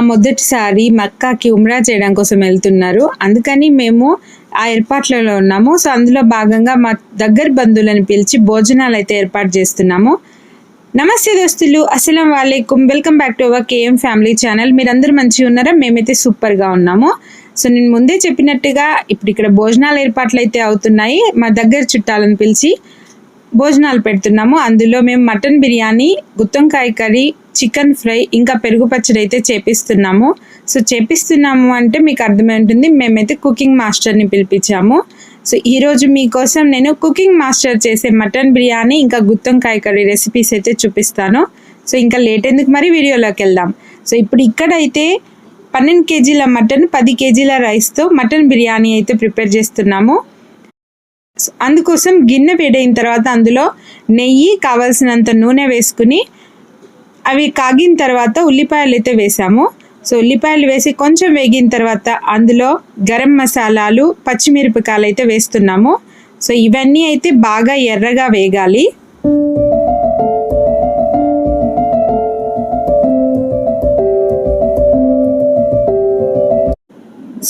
మొదటిసారి మక్కాకి ఉమ్రా చేయడం కోసం వెళ్తున్నారు. అందుకని మేము ఆ ఏర్పాట్లలో ఉన్నాము. సో అందులో భాగంగా మా దగ్గర బంధువులను పిలిచి భోజనాలు అయితే ఏర్పాటు చేస్తున్నాము. నమస్తే దోస్తులు. అస్సలం వాలేకుమ్ welcome back to our KM family channel. మీరందరూ మంచిగా ఉన్నారా? మేమైతే సూపర్గా ఉన్నాము. సో నేను ముందే చెప్పినట్టుగా ఇప్పుడు ఇక్కడ భోజనాలు ఏర్పాట్లు అయితే అవుతున్నాయి. మా దగ్గర చుట్టాలను పిలిచి భోజనాలు పెడుతున్నాము. అందులో మేము మటన్ బిర్యానీ గుత్తంకాయ కర్రీ చికెన్ ఫ్రై ఇంకా పెరుగు పచ్చడి అయితే చేపిస్తున్నాము. సో చేపిస్తున్నాము అంటే మీకు అర్థమై ఉంటుంది. మేమైతే కుకింగ్ మాస్టర్ని పిలిపించాము. సో ఈరోజు మీకోసం నేను కుకింగ్ మాస్టర్ చేసే మటన్ బిర్యానీ ఇంకా గుత్తంకాయ కర్రీ రెసిపీస్ అయితే చూపిస్తాను. సో ఇంకా లేట్ ఎందుకు మరి వీడియోలోకి వెళ్దాం. సో ఇప్పుడు ఇక్కడైతే పన్నెండు కేజీల మటన్ పది కేజీల రైస్తో మటన్ బిర్యానీ అయితే ప్రిపేర్ చేస్తున్నాము. అందుకోసం గిన్నె వేడైన తర్వాత అందులో నెయ్యి కావాల్సినంత నూనె వేసుకుని అవి కాగిన తర్వాత ఉల్లిపాయలు అయితే వేసాము. సో ఉల్లిపాయలు వేసి కొంచెం వేగిన తర్వాత అందులో గరం మసాలాలు పచ్చిమిరపకాయలు అయితే వేస్తున్నాము. సో ఇవన్నీ అయితే బాగా ఎర్రగా వేగాలి.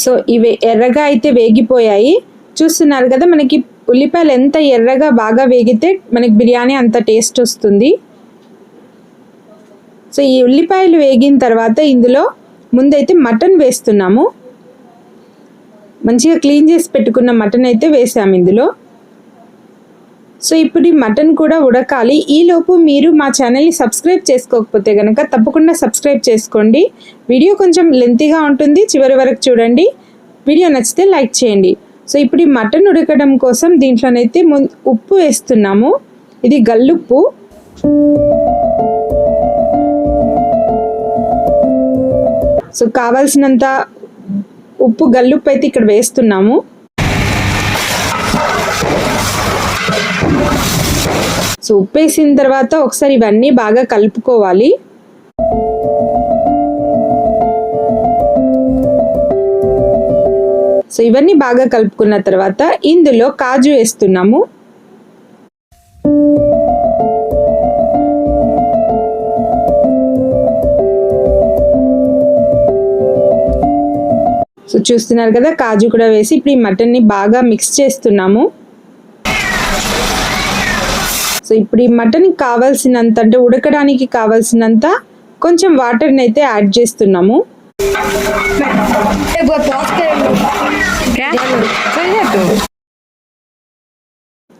సో ఇవి ఎర్రగా అయితే వేగిపోయాయి. చూస్తున్నారు కదా మనకి ఉల్లిపాయలు ఎంత ఎర్రగా బాగా వేగితే మనకి బిర్యానీ అంత టేస్ట్ వస్తుంది. సో ఈ ఉల్లిపాయలు వేగిన తర్వాత ఇందులో ముందైతే మటన్ వేస్తున్నాము. మంచిగా క్లీన్ చేసి పెట్టుకున్న మటన్ అయితే వేసాము ఇందులో. సో ఇప్పుడు ఈ మటన్ కూడా ఉడకాలి. ఈలోపు మీరు మా ఛానల్ని సబ్స్క్రైబ్ చేసుకోకపోతే కనుక తప్పకుండా సబ్స్క్రైబ్ చేసుకోండి. వీడియో కొంచెం లెంతీగా ఉంటుంది. చివరి వరకు చూడండి. వీడియో నచ్చితే లైక్ చేయండి. సో ఇప్పుడు ఈ మటన్ ఉడకడం కోసం దీంట్లోనైతే ఉప్పు వేస్తున్నాము. ఇది గల్లుప్పు. సో కావాల్సినంత ఉప్పు గల్లుప్పు అయితే ఇక్కడ వేస్తున్నాము. సో ఉప్పు వేసిన తర్వాత ఒకసారి ఇవన్నీ బాగా కలుపుకోవాలి. సో ఇవన్నీ బాగా కలుపుకున్న తర్వాత ఇందులో కాజు వేస్తున్నాము. సో చూస్తున్నారు కదా కాజు కూడా వేసి ఇప్పుడు ఈ మటన్ని బాగా మిక్స్ చేస్తున్నాము. సో ఇప్పుడు ఈ మటన్ కావాల్సినంత అంటే ఉడకడానికి కావాల్సినంత కొంచెం వాటర్ని అయితే యాడ్ చేస్తున్నాము.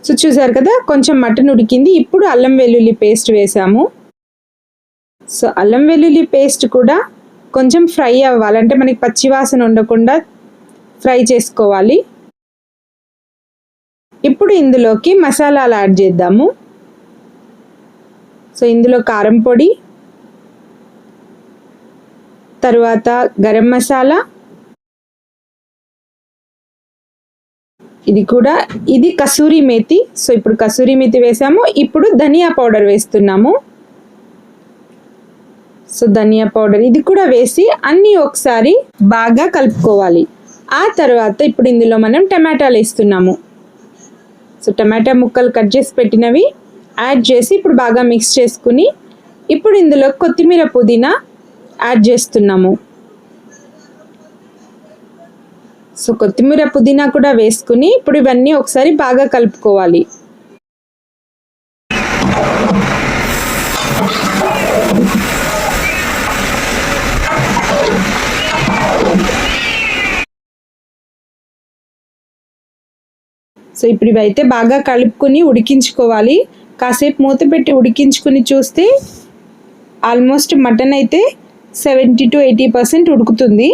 సో చూసారు కదా కొంచెం మటన్ ఉడికింది. ఇప్పుడు అల్లం వెల్లుల్లి పేస్ట్ వేసాము. సో అల్లం వెల్లుల్లి పేస్ట్ కూడా కొంచెం ఫ్రై అవ్వాలి అంటే మనకి పచ్చివాసన ఉండకుండా ఫ్రై చేసుకోవాలి. ఇప్పుడు ఇందులోకి మసాలాలు యాడ్ చేద్దాము. సో ఇందులో కారం పొడి తర్వాత గరం మసాలా ఇది కూడా ఇది కసూరి మేతి. సో ఇప్పుడు కసూరి మేతి వేసాము. ఇప్పుడు ధనియా పౌడర్ వేస్తున్నాము. సో ధనియా పౌడర్ ఇది కూడా వేసి అన్నీ ఒకసారి బాగా కలుపుకోవాలి. ఆ తర్వాత ఇప్పుడు ఇందులో మనం టమాటాలు వేస్తున్నాము. సో టమాటా ముక్కలు కట్ చేసి పెట్టినవి యాడ్ చేసి ఇప్పుడు బాగా మిక్స్ చేసుకుని ఇప్పుడు ఇందులో కొత్తిమీర పుదీనా యాడ్ చేస్తున్నాము. సో కొత్తిమీర పుదీనా కూడా వేసుకుని ఇప్పుడు ఇవన్నీ ఒకసారి బాగా కలుపుకోవాలి. సో ఇప్పుడు ఇవైతే బాగా కలుపుకొని ఉడికించుకోవాలి. కాసేపు మూత పెట్టి ఉడికించుకుని చూస్తే ఆల్మోస్ట్ మటన్ అయితే సెవెంటీ టు ఎయిటీ పర్సెంట్ ఉడుకుతుంది.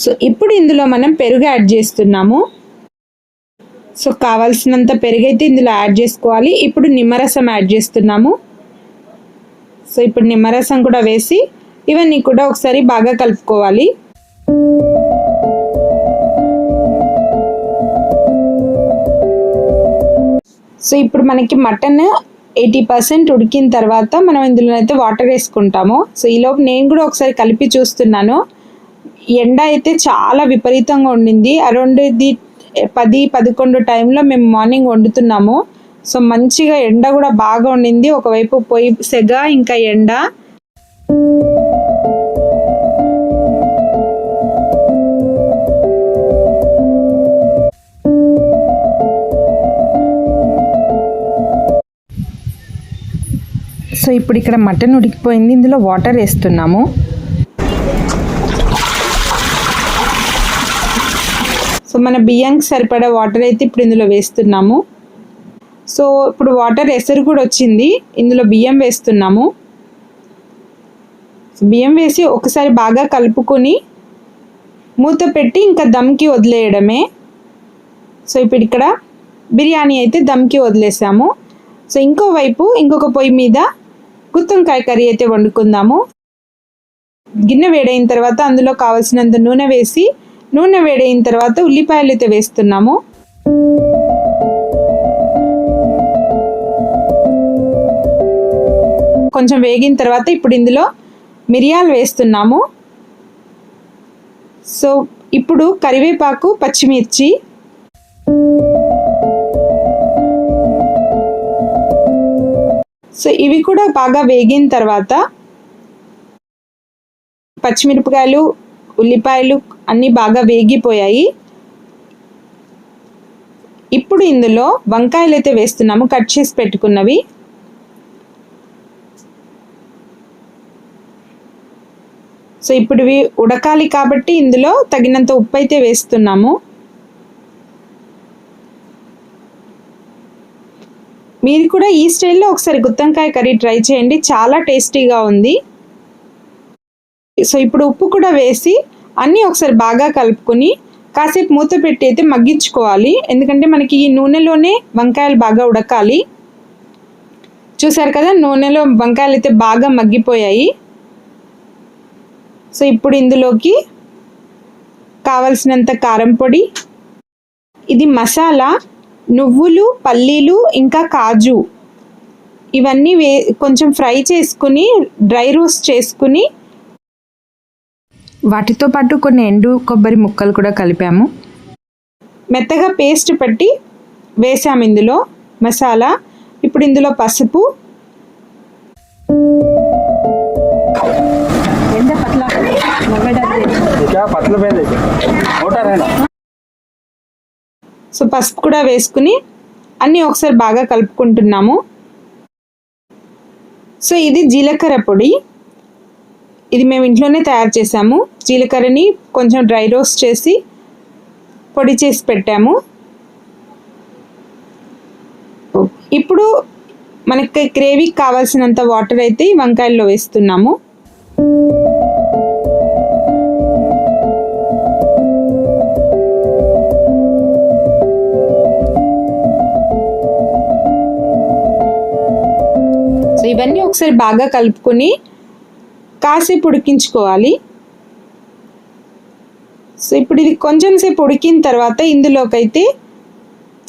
సో ఇప్పుడు ఇందులో మనం పెరుగు యాడ్ చేస్తున్నాము. సో కావాల్సినంత పెరుగు అయితే ఇందులో యాడ్ చేసుకోవాలి. ఇప్పుడు నిమ్మరసం యాడ్ చేస్తున్నాము. సో ఇప్పుడు నిమ్మరసం కూడా వేసి ఇవన్నీ కూడా ఒకసారి బాగా కలుపుకోవాలి. సో ఇప్పుడు మనకి మటన్ ఎయిటీ పర్సెంట్ ఉడికిన తర్వాత మనం ఇందులో అయితే వాటర్ వేసుకుంటాము. సో ఈలోపు నేను కూడా ఒకసారి కలిపి చూస్తున్నాను. ఎండ అయితే చాలా విపరీతంగా ఉండింది. అరౌండ్ ఇది పది పదకొండు టైంలో మేము మార్నింగ్ వండుతున్నాము. సో మంచిగా ఎండ కూడా బాగా ఉండింది. ఒకవైపు పొయ్యి సెగ ఇంకా ఎండ. సో ఇప్పుడు ఇక్కడ మటన్ ఉడికిపోయింది. ఇందులో వాటర్ వేస్తున్నాము. సో మన బియ్యానికి సరిపడా వాటర్ అయితే ఇప్పుడు ఇందులో వేస్తున్నాము. సో ఇప్పుడు వాటర్ ఎసరు కూడా వచ్చింది. ఇందులో బియ్యం వేస్తున్నాము. బియ్యం వేసి ఒకసారి బాగా కలుపుకొని మూత పెట్టి ఇంకా దమ్కి వదిలేయడమే. సో ఇప్పుడు ఇక్కడ బిర్యానీ అయితే దమ్కి వదిలేసాము. సో ఇంకోవైపు ఇంకొక పొయ్యి మీద గుత్తంకాయ కర్రీ అయితే వండుకుందాము. గిన్నె వేడైన తర్వాత అందులో కావలసినంత నూనె వేసి నూనె వేడైన తర్వాత ఉల్లిపాయలు అయితే వేస్తున్నాము. కొంచెం వేగిన తర్వాత ఇప్పుడు ఇందులో మిరియాలు వేస్తున్నాము. సో ఇప్పుడు కరివేపాకు పచ్చిమిర్చి సో ఇవి కూడా బాగా వేగిన తర్వాత పచ్చిమిరపకాయలు ఉల్లిపాయలు అన్నీ బాగా వేగిపోయాయి. ఇప్పుడు ఇందులో వంకాయలు అయితే వేస్తున్నాము కట్ చేసి పెట్టుకున్నవి. సో ఇప్పుడు ఉడకాలి కాబట్టి ఇందులో తగినంత ఉప్పు అయితే వేస్తున్నాము. మీరు కూడా ఈ స్టైల్లో ఒకసారి గుత్తంకాయ కర్రీ ట్రై చేయండి చాలా టేస్టీగా ఉంది. సో ఇప్పుడు ఉప్పు కూడా వేసి అన్నీ ఒకసారి బాగా కలుపుకొని కాసేపు మూత పెట్టి అయితే మగ్గించుకోవాలి. ఎందుకంటే మనకి ఈ నూనెలోనే వంకాయలు బాగా ఉడకాలి. చూసారు కదా నూనెలో వంకాయలు అయితే బాగా మగ్గిపోయాయి. సో ఇప్పుడు ఇందులోకి కావలసినంత కారం పొడి ఇది మసాలా నువ్వులు పల్లీలు ఇంకా కాజు. ఇవన్నీ వే కొంచెం ఫ్రై చేసుకుని డ్రై రోస్ట్ చేసుకుని వాటితో పాటు కొన్ని ఎండు కొబ్బరి ముక్కలు కూడా కలిపాము. మెత్తగా పేస్ట్ పెట్టి వేసాము ఇందులో మసాలా. ఇప్పుడు ఇందులో పసుపు. సో పసుపు కూడా వేసుకుని అన్నీ ఒకసారి బాగా కలుపుకుంటున్నాము. సో ఇది జీలకర్ర పొడి. ఇది మేము ఇంట్లోనే తయారు చేసాము జీలకర్రని కొంచెం డ్రై రోస్ట్ చేసి పొడి చేసి పెట్టాము. ఇప్పుడు మనకి గ్రేవీకి కావాల్సినంత వాటర్ అయితే వంకాయల్లో వేస్తున్నాము. సో ఇవన్నీ ఒకసారి బాగా కలుపుకొని కాసేపు ఉడికించుకోవాలి. సో ఇప్పుడు ఇది కొంచెం సేపు ఉడికిన తర్వాత ఇందులోకైతే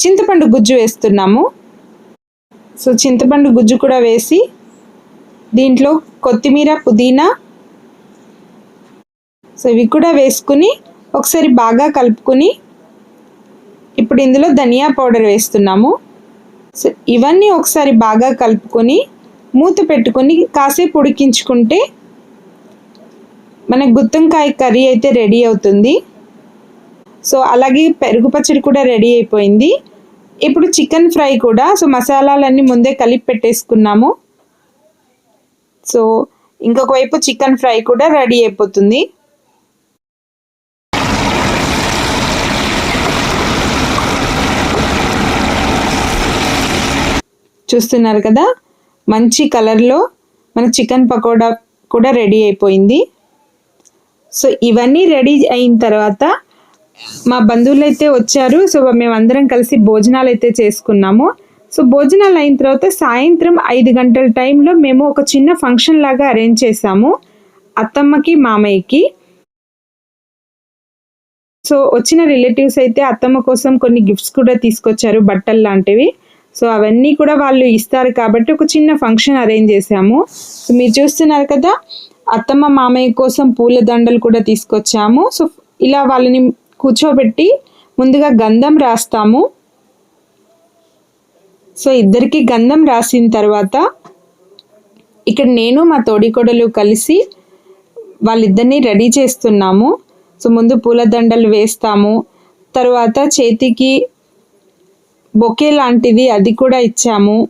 చింతపండు గుజ్జు వేస్తున్నాము. సో చింతపండు గుజ్జు కూడా వేసి దీంట్లో కొత్తిమీర పుదీనా సో ఇవి కూడా వేసుకుని ఒకసారి బాగా కలుపుకొని ఇప్పుడు ఇందులో ధనియా పౌడర్ వేస్తున్నాము. సో ఇవన్నీ ఒకసారి బాగా కలుపుకొని మూత పెట్టుకొని కాసేపు ఉడికించుకుంటే మనకి గుత్తంకాయ కర్రీ అయితే రెడీ అవుతుంది. సో అలాగే పెరుగు పచ్చడి కూడా రెడీ అయిపోయింది. ఇప్పుడు చికెన్ ఫ్రై కూడా సో మసాలాలన్నీ ముందే కలిపి పెట్టేసుకున్నాము. సో ఇంకొక వైపు చికెన్ ఫ్రై కూడా రెడీ అయిపోతుంది. చూస్తున్నారు కదా? మంచి కలర్లో మన చికెన్ పకోడా కూడా రెడీ అయిపోయింది. సో ఇవన్నీ రెడీ అయిన తర్వాత మా బంధువులు అయితే వచ్చారు. సో మేమందరం కలిసి భోజనాలు అయితే చేసుకున్నాము. సో భోజనాలు అయిన తర్వాత సాయంత్రం ఐదు గంటల టైంలో మేము ఒక చిన్న ఫంక్షన్ లాగా అరేంజ్ చేసాము అత్తమ్మకి మామయ్యకి. సో వచ్చిన రిలేటివ్స్ అయితే అత్తమ్మ కోసం కొన్ని గిఫ్ట్స్ కూడా తీసుకొచ్చారు బట్టలు లాంటివి. సో అవన్నీ కూడా వాళ్ళు ఇస్తారు కాబట్టి ఒక చిన్న ఫంక్షన్ అరేంజ్ చేసాము సో మీరు చూస్తున్నారు కదా అత్తమ్మ మామయ్య కోసం పూల దండలు కూడా తీసుకొచ్చాము. సో ఇలా వాళ్ళని కూర్చోబెట్టి ముందుగా గంధం రాస్తాము. సో ఇద్దరికి గంధం రాసిన తర్వాత ఇక్కడ నేను మా తోడికోడలు కలిసి వాళ్ళిద్దరిని రెడీ చేస్తున్నాము. సో ముందు పూలదండలు వేస్తాము. తర్వాత చేతికి బొకే లాంటిది అది కూడా ఇచ్చాము.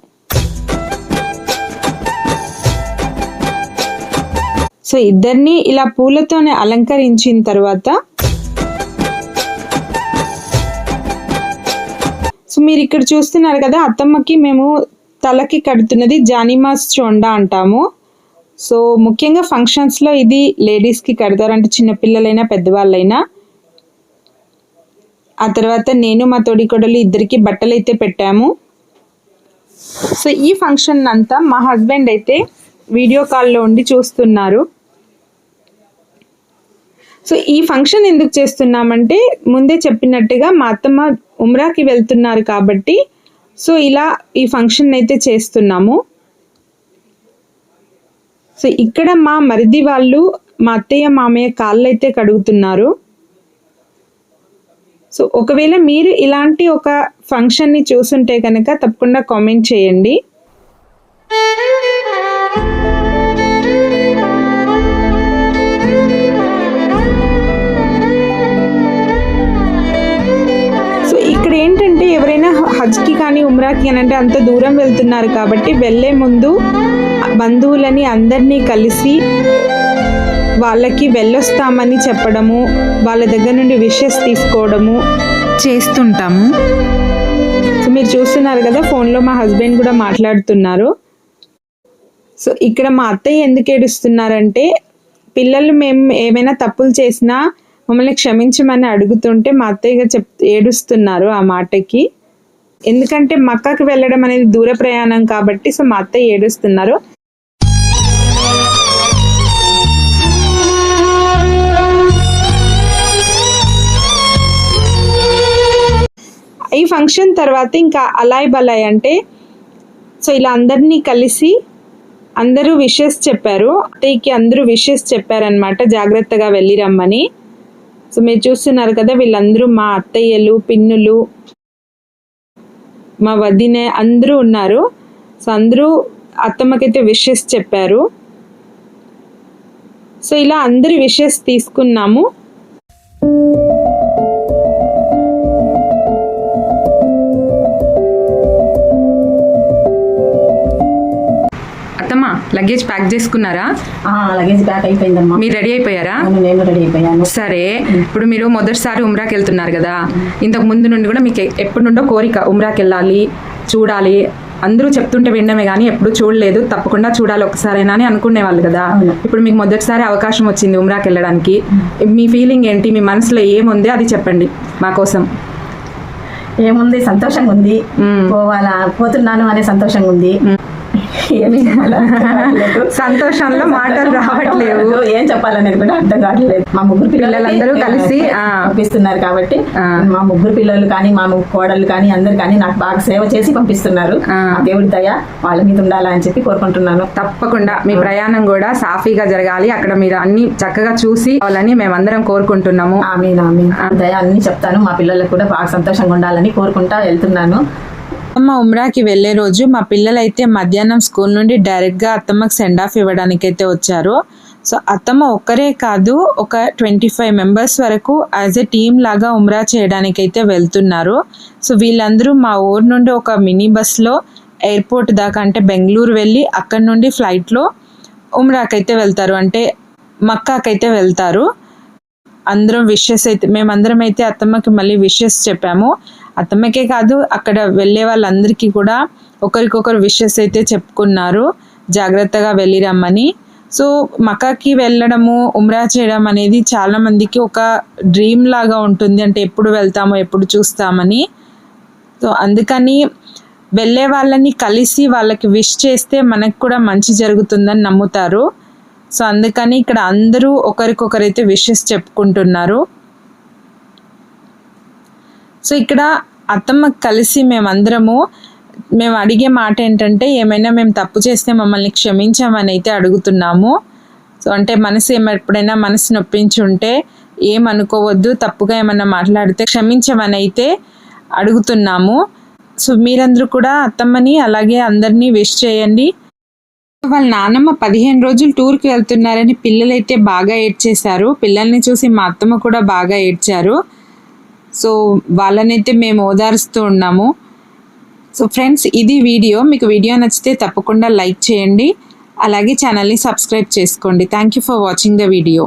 సో ఇద్దరిని ఇలా పూలతోనే అలంకరించిన తర్వాత సో మీరు ఇక్కడ చూస్తున్నారు కదా అత్తమ్మకి మేము తలకి కడుతున్నది జానిమాస్ చోండా అంటాము. సో ముఖ్యంగా ఫంక్షన్స్లో ఇది లేడీస్కి కడతారు అంటే చిన్నపిల్లలైనా పెద్దవాళ్ళైనా. ఆ తర్వాత నేను మా తోడికొడలు ఇద్దరికి బట్టలు అయితే పెట్టాము. సో ఈ ఫంక్షన్ అంతా మా హస్బెండ్ అయితే వీడియో కాల్లో ఉండి చూస్తున్నారు. సో ఈ ఫంక్షన్ ఎందుకు చేస్తున్నామంటే ముందే చెప్పినట్టుగా మా అత్తమ్మ ఉమ్రాకి వెళ్తున్నారు కాబట్టి సో ఇలా ఈ ఫంక్షన్ అయితే చేస్తున్నాము. సో ఇక్కడ మా మరిది వాళ్ళు మా అత్తయ్య మామయ్య కాళ్ళు అయితే కడుగుతున్నారు. సో ఒకవేళ మీరు ఇలాంటి ఒక ఫంక్షన్ని చూసుంటే కనుక తప్పకుండా కామెంట్ చేయండి. హజ్కి కానీ ఉమ్రాకి అని అంటే అంత దూరం వెళ్తున్నారు కాబట్టి వెళ్ళే ముందు బంధువులని అందరినీ కలిసి వాళ్ళకి వెళ్ళొస్తామని చెప్పడము వాళ్ళ దగ్గర నుండి విషెస్ తీసుకోవడము చేస్తుంటాము. సో మీరు చూస్తున్నారు కదా ఫోన్లో మా హస్బెండ్ కూడా మాట్లాడుతున్నారు. సో ఇక్కడ మా అత్తయ్య ఎందుకు ఏడుస్తున్నారంటే పిల్లలు మేము ఏమైనా తప్పులు చేసినా మమ్మల్ని క్షమించమని అడుగుతుంటే మా అత్తయ్య చెప్ ఏడుస్తున్నారు ఆ మాటకి. ఎందుకంటే మక్కకి వెళ్ళడం అనేది దూర ప్రయాణం కాబట్టి సో మా అత్తయ్య ఏడుస్తున్నారు. ఈ ఫంక్షన్ తర్వాత ఇంకా అలాయ్ బలాయ్ అంటే సో ఇలా అందరినీ కలిసి అందరూ విషెస్ చెప్పారు. అత్తయ్యకి అందరూ విషెస్ చెప్పారనమాట జాగ్రత్తగా వెళ్ళి రమ్మని. సో మీరు చూస్తున్నారు కదా వీళ్ళందరూ మా అత్తయ్యలు పిన్నులు మా వదిన అందరూ ఉన్నారు. సో అందరూ అత్తమ్మకైతే విషెస్ చెప్పారు. సో ఇలా అందరి విషెస్ తీసుకున్నాము. లగేజ్ ప్యాక్ చేసుకున్నారా? లగేజ్ బ్యాక్ అయిపోయిందమ్మా. మీరు రెడీ అయిపోయారా? నేను రెడీ అయిపోయాను. సరే ఇప్పుడు మీరు మొదటిసారి ఉమ్రాకి వెళ్తున్నారు కదా. ఇంతకు ముందు నుండి కూడా మీకు ఎప్పటి నుండో కోరిక ఉమ్రాకి వెళ్ళాలి చూడాలి. అందరూ చెప్తుంటే వినడమే కానీ ఎప్పుడు చూడలేదు. తప్పకుండా చూడాలి ఒకసారైనా అని అనుకునేవాళ్ళు కదా. ఇప్పుడు మీకు మొదటిసారి అవకాశం వచ్చింది ఉమ్రాకి వెళ్ళడానికి. మీ ఫీలింగ్ ఏంటి? మీ మనసులో ఏముంది? అది చెప్పండి మా కోసం. ఏముంది? సంతోషంగా ఉంది. పోవాలా? పోతున్నాను అనే సంతోషంగా ఉంది ఏమి చెప్పాలో అర్థం కావట్లేదు. సంతోషంలో మాటలు రావట్లేవు. ఏం చెప్పాలనేది కూడా అర్థం కావట్లేదు. మా ముగ్గురు పిల్లలందరూ కలిసి, ఆ. పంపిస్తున్నారు కాబట్టి. మా ముగ్గురు పిల్లలు కానీ మా కోడలు కానీ అందరు కానీ నాకు బాగా సేవ చేసి పంపిస్తున్నారు. దేవుడి దయ వాళ్ళ మీద ఉండాలా అని చెప్పి కోరుకుంటున్నాను. తప్పకుండా మీ ప్రయాణం కూడా సాఫీగా జరగాలి. అక్కడ మీరు అన్ని చక్కగా చూసి వాళ్ళని మేమందరం కోరుకుంటున్నాము. ఆమె దయ అన్ని చెప్తాను. మా పిల్లలకు కూడా బాగా సంతోషంగా ఉండాలని కోరుకుంటా వెళ్తున్నాను. అత్తమ్మ ఉమ్రాకి వెళ్ళే రోజు మా పిల్లలైతే మధ్యాహ్నం స్కూల్ నుండి డైరెక్ట్గా అత్తమ్మకి సెండ్ ఆఫ్ ఇవ్వడానికైతే వచ్చారు. సో అత్తమ్మ ఒక్కరే కాదు ఒక ట్వంటీ ఫైవ్ మెంబర్స్ వరకు యాజ్ ఎ టీమ్ లాగా ఉమ్రా చేయడానికైతే వెళ్తున్నారు. సో వీళ్ళందరూ మా ఊరు నుండి ఒక మినీ బస్లో ఎయిర్పోర్ట్ దాకా అంటే బెంగళూరు వెళ్ళి అక్కడ నుండి ఫ్లైట్లో ఉమ్రాకైతే వెళ్తారు. అంటే మక్కాకైతే వెళ్తారు. అందరం విషెస్ అయితే మేమందరం అయితే అత్తమ్మకి మళ్ళీ విషెస్ చెప్పాము. అత్తమ్మకే కాదు అక్కడ వెళ్ళే వాళ్ళందరికీ కూడా ఒకరికొకరు విషెస్ అయితే చెప్పుకున్నారు. జాగ్రత్తగా వెళ్ళి రమ్మని. సో మకాకి వెళ్ళడము ఉమ్రా చేయడం అనేది చాలామందికి ఒక డ్రీమ్ లాగా ఉంటుంది. అంటే ఎప్పుడు వెళ్తామో ఎప్పుడు చూస్తామని. సో అందుకని వెళ్ళే వాళ్ళని కలిసి వాళ్ళకి విష్ చేస్తే మనకు కూడా మంచి జరుగుతుందని నమ్ముతారు. సో అందుకని ఇక్కడ అందరూ ఒకరికొకరైతే విషెస్ చెప్పుకుంటున్నారు. సో ఇక్కడ అత్తమ్మ కలిసి మేమందరము మేము అడిగే మాట ఏంటంటే ఏమైనా మేము తప్పు చేస్తే మమ్మల్ని క్షమించామని అయితే అడుగుతున్నాము. సో అంటే మనసు ఏమ ఎప్పుడైనా మనసు నొప్పించి ఉంటే ఏమనుకోవద్దు తప్పుగా ఏమన్నా మాట్లాడితే క్షమించమని అయితే అడుగుతున్నాము. సో మీరందరూ కూడా అత్తమ్మని అలాగే అందరినీ విష్ చేయండి. వాళ్ళ నాన్నమ్మ పదిహేను రోజులు టూర్కి వెళ్తున్నారని పిల్లలైతే బాగా ఏడ్చేశారు. పిల్లల్ని చూసి మా అత్తమ్మ కూడా బాగా ఏడ్చారు. సో వాళ్ళనైతే మేము ఓదారుస్తూ ఉన్నాము. సో ఫ్రెండ్స్ ఇది వీడియో. మీకు వీడియో నచ్చితే తప్పకుండా లైక్ చేయండి. అలాగే ఛానల్ని సబ్స్క్రైబ్ చేసుకోండి. Thank you for watching the video